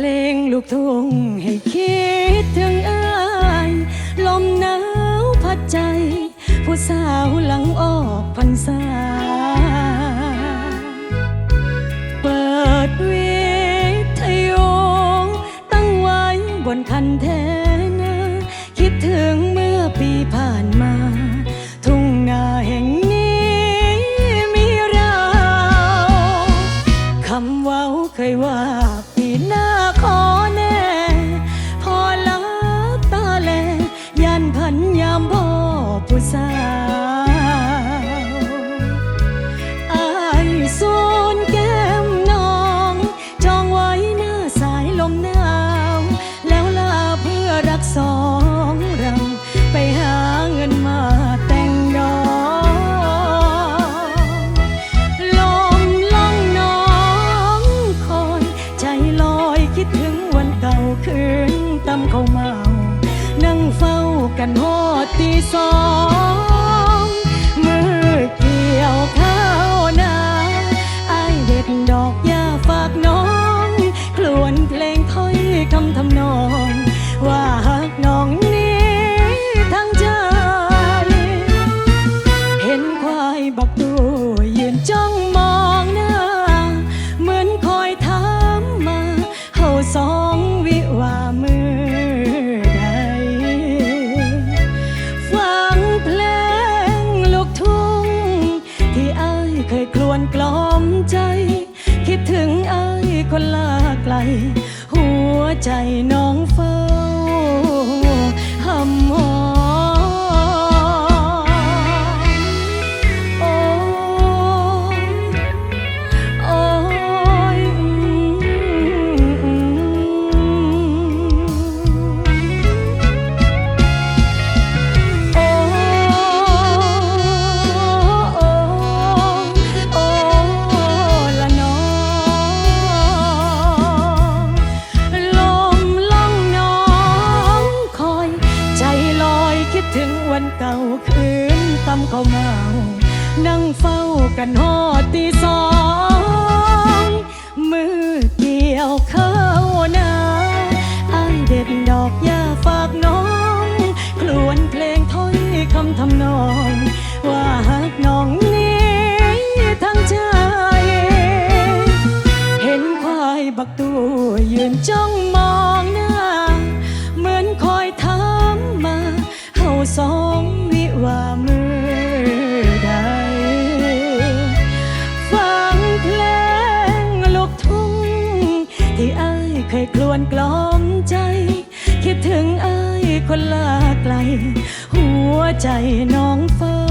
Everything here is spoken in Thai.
พลงลูกทุ่งให้คิดถึงอายลมหนาวพัดใจ ผู้สาวหลังออกพรรษา เปิดวิทยุตั้งไว้บนคันเทนาคิดถึงเมื่อปีผ่านมา ทุ่งนาแห่งนี้มีเราคำว้าเคยว่า ยันพันยามพ่อผู้สาวอายสูนแก้มน้องจองไว้หน้าสายลมหนาว แล้วลาเพื่อรักสองเราไปหาเงินมาแต่งดอกลมล่องน้องคอยใจลอยคิดถึงวันเก่าคืนตำเขามา กันหดตีสองมือเกี่ยวข้าวนาไอเด็ดดอกยาฝากน้อง คลวนเพลงถ้อยคำทำนองว่า เก่าคืนตำเขาเมา นั่งเฝ้ากันหอดตีสอง มือเกี่ยวเข้าวนาไอายเด็ดดอกยาฝากน้องครวนเพลงถ้อยคำทำนอง ว่าหักน้องนี้ทั้งใจ เห็นควายบักตัวยืนจ้องมองหน้า เหมือนคอยถามมาเฮาสอง เคยคลวนกล่อมใจ คิดถึงอ้ายคนลาไกล หัวใจน้องเฝ้า